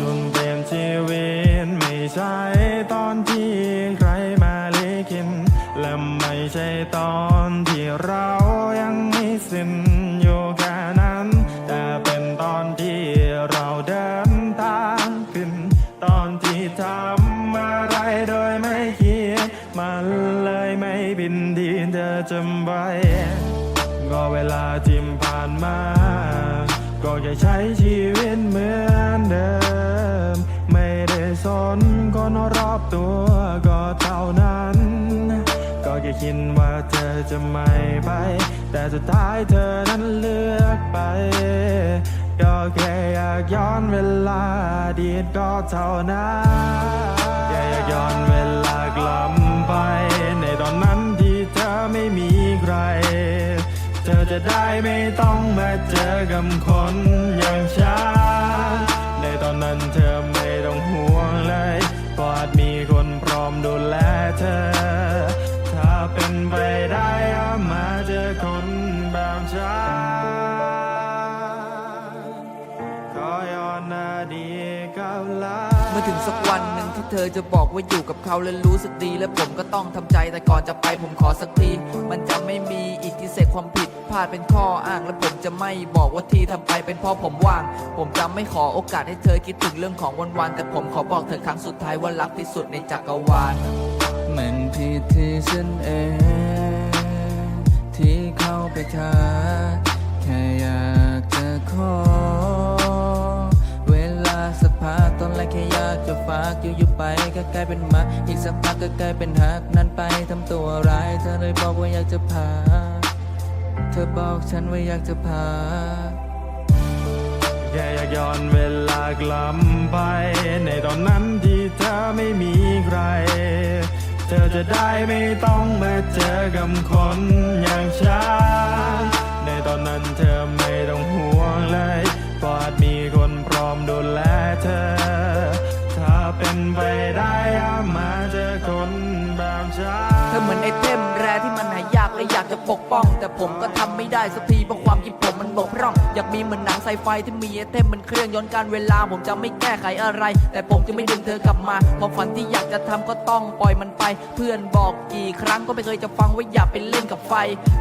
จุนเกมชีวิตไม่ใช่ตอนที่ใครมาเลิกินและไม่ใช่ตอนที่เรายังไม่สิ้นอยู่แค่นั้น แต่เป็นตอนที่เราเดินทางขึ้น ตอนที่ทำอะไรโดยไม่คิดมันเลยไม่บินดีเธอจำไว้ก็เวลาทิมผ่านมา ก็จะใช้ชีวิตเหมือนเดิม ตัวก็เท่านั้น ก็แค่คิดว่าเธอจะไม่ไป แต่สุดท้ายเธอนั้นเลือกไป ก็แค่อยากย้อนเวลาอดีตก็เท่านั้นแค่อยากย้อนเวลากลับไป ในตอนนั้นที่เธอไม่มีใคร เธอจะได้ไม่ต้องมาเจอกับคนอย่างฉันในตอนนั้นเธอ มดูแลเธอ ถ้าเป็นไปได้อามาเจอคนแบบฉันขอย้อนอดีตกับลา มื่อถึงสักวันหนึ่งที่เธอจะบอกว่าอยู่กับเขาแล้วรู้สึกดี และผมก็ต้องทำใจแต่ก่อนจะไปผมขอสักที มันจะไม่มีอีกที่เศษความผิดพลาดเป็นข้ออ้างและผมจะไม่บอกว่าที่ทำไปเป็นเพราะผมว่าง ผมจะไม่ขอโอกาสให้เธอคิดถึงเรื่องของวันๆแต่ผมขอบอกเธอครั้งสุดท้ายว่ารักที่สุดในจักรวาลมันผิดที่ฉันเองที่เข้าไปท้าแค่อยากจะขอ อนแรกแค่อยากจะฝากอยู่อยู่ไปก็กลายเป็นมา อีกสักพักก็กลายเป็นหักนั้นไปทำตัวร้ายเธอเลยบอกว่าอยากจะพา เธอบอกฉันว่าอยากจะพาแค่อยากย้อนเวลากลับไป ในตอนนั้นที่เธอไม่มีใคร เธอจะได้ไม่ต้องมาเจอกับคนอย่างฉันใน ได้อย่ามาเจอคนแบบฉันเธอเหมือนไอเทมแรที่มันหายากและอยากจะปกป้อง แต่ผมก็ทำไม่ได้สักทีเพราะความคิด บกพร่อง อยากมีเหมือนหนังไซไฟที่มีไอเทมมันเครื่องย้อนการเวลา ผมจะไม่แก้ไขอะไร แต่ผมจะไม่ดึงเธอกลับมาความฝันที่อยากจะทำก็ต้องปล่อยมันไป เพื่อนบอกกี่ครั้งก็ไม่เคยจะฟังว่าอย่าไปเล่นกับไฟ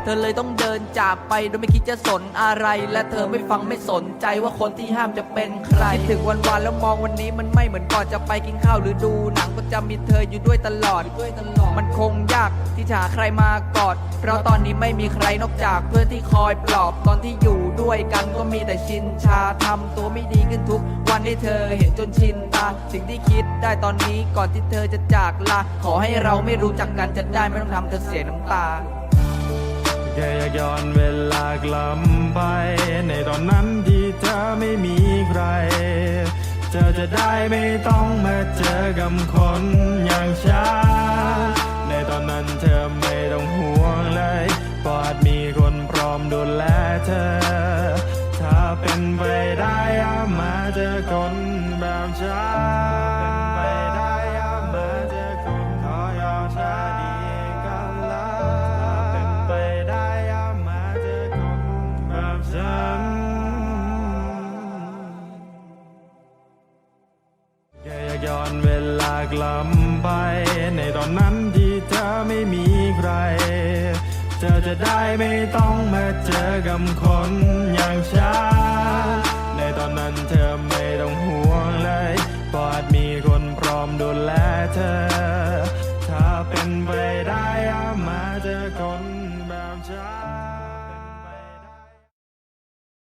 เธอเลยต้องเดินจากไปโดยไม่คิดจะสนอะไร และเธอไม่ฟังไม่สนใจว่าคนที่ห้ามจะเป็นใครคิดถึงวันวานแล้วมองวันนี้มันไม่เหมือนก่อนจะไปกินข้าวหรือดูหนังก็จะมีเธออยู่ด้วยตลอด มันคงยากที่จะหาใครมากอด เพราะตอนนี้ไม่มีใครนอกจากเพื่อนที่คอยปลอบตอนที่อยู่ ด้วยกันก็มีแต่ชินชาทำตัวไม่ดีขึ้นทุก วันที่เธอเห็นจนชินตา สิ่งที่คิดได้ตอนนี้ก่อนที่เธอจะจากลา ขอให้เราไม่รู้จักกันจะได้ไม่ต้องทำเธอเสียน้ำตาแค่อยากย้อนเวลากลับไป ในตอนนั้นที่เธอไม่มีใคร เธอจะได้ไม่ต้องมาเจอกับคนอย่างฉันในตอนนั้นเธอไม่ต้องากลับไป ในตอนนั้นที่เธอไม่มีใคร เธอจะได้ไม่ต้องมาเจอกับคนอย่างฉันในตอนนั้นเธอ